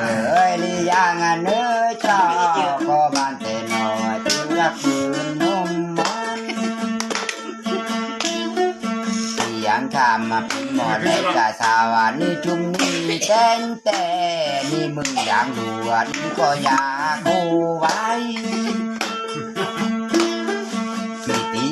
เอ้ยลียางอันเนื้อเจ้าก็บานแต่นอจึงรักคืนนุ่มมันที่ยังทำมาเป็นหมอในกาสาวานี่จุมนี่แต้นแต่นี่มึงอย่างด่วนก็อยากกูไว้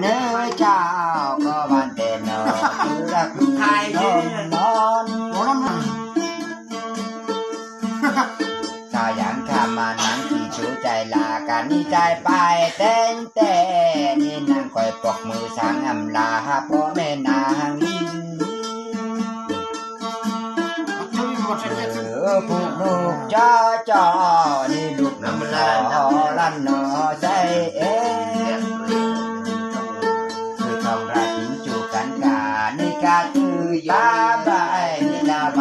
เนื้อเจ้าก็บานแต่นอจึงรักคืนนุ่มนอนถ้ายังทำมานั้นที่ชูใจลากันนี่ใจไปเต้นแต่นี่นางคอยปกมือสังอำลาพ่อแม่นางลินเออผูกลูกจ้าจ้านี่ลูกน้ำลายนอลันนอใจเอ๊ะ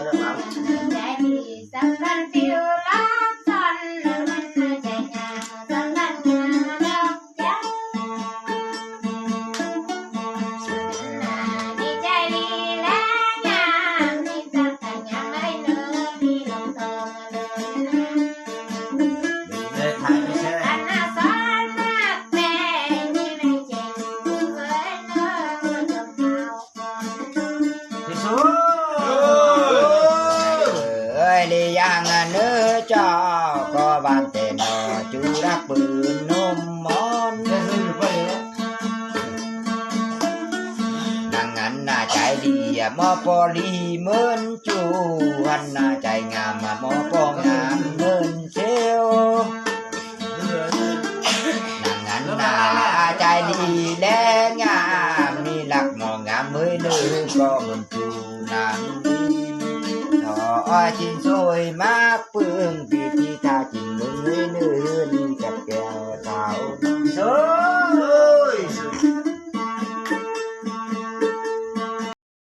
Mình. sang à, nữa cho có bàn tên nó chú đã bự nôm món. Nàng ăn là chạy đi à, mò po đi mơn chú ăn là chạy ngà mà mò po ngà mơn xeo nàng ăn là chạy đi đen ngà mi lạc mò ngà mới nữ có mơn chú. อาชินโซยมากปืงปีที่ตาจิงเลยเนื้อเนื้อนิ่งกับ